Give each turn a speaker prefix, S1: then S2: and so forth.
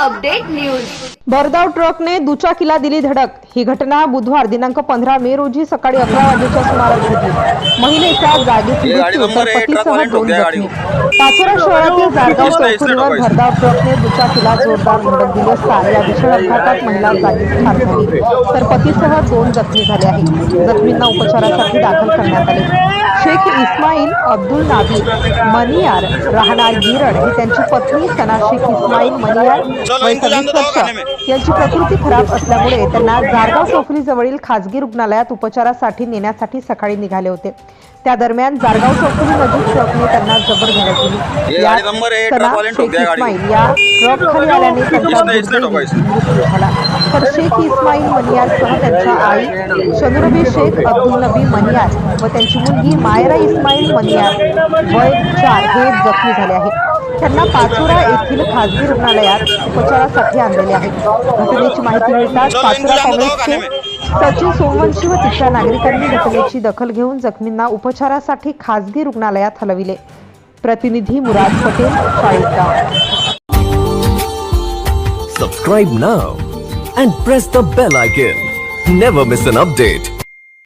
S1: News.
S2: भरधाव ट्रकने दुचाकीला दिली धडक. ही घटना बुधवार दिनांक पंधरा मे रोजी सकाळी अकरा वाजेच्या सुमारास घडली. महिलेचा जागीच मृत्यू
S3: नंबर
S2: तर
S3: आहे,
S2: पतीसह दोन जखमी.
S3: गाडी.
S2: पाचोरा शहरातील जारगाव चौफुलीवर
S3: ठोकायचं.
S2: भरधाव ट्रकने दुचाकीला जोरदार धडक दिली असता या भीषण अपघातात महिला जागीच ठार झाली. तर पतीसह दोन जखमी झाले आहेत. जखमींना उपचारासाठी दाखल करण्यात आले. शेख इस्माईल अब्दुल नाबी मनियार राहणार गिरड ही त्यांची पत्नी सना शेख इस्माईल मनियार वय सव्वीस वर्ष यांची प्रकृती खराब असल्यामुळे त्यांना जारगाव चौफुली जवळील खासगी रुग्णालयात उपचारासाठी नेण्यासाठी सकाळी निघाले होते. त्या दरम्यान जारगाव चौफुली नजीक ट्रकने त्यांना जबर धडक दिली.
S3: ये गाडी नंबर आहे,
S2: यात सना
S3: ट्रकवाल्याने
S2: शेख. इस्माईल. या ट्रक खाली आल्याने त्यांचा
S3: इसने- इसने
S2: दुर्दैवी
S3: ठोकायचं.
S2: मृत्यू झाला. तर शेख इस्माईल मनियारसह त्यांच्या आई शनुरबी शेख अब्दुल नबी मनियार व त्यांची मुलगी मायरा इस्माईल मनियार वय चार हे जखमी झाले आहेत. त्यांना पाचोरा येथील खासगी रुग्णालयात उपचारासाठी आणलेले आहे घटनेची माहिती मिळताच पाचोरा काँग्रेसचे सचिन सोमवंशी व तिथल्या नागरिकांनी घटनेची दखल घेऊन जखमींना उपचारासाठी खासगी रुग्णालयात हलविले प्रतिनिधी मुराद Patel Chalisgaon
S4: Subscribe now and press the bell icon. Never miss an update.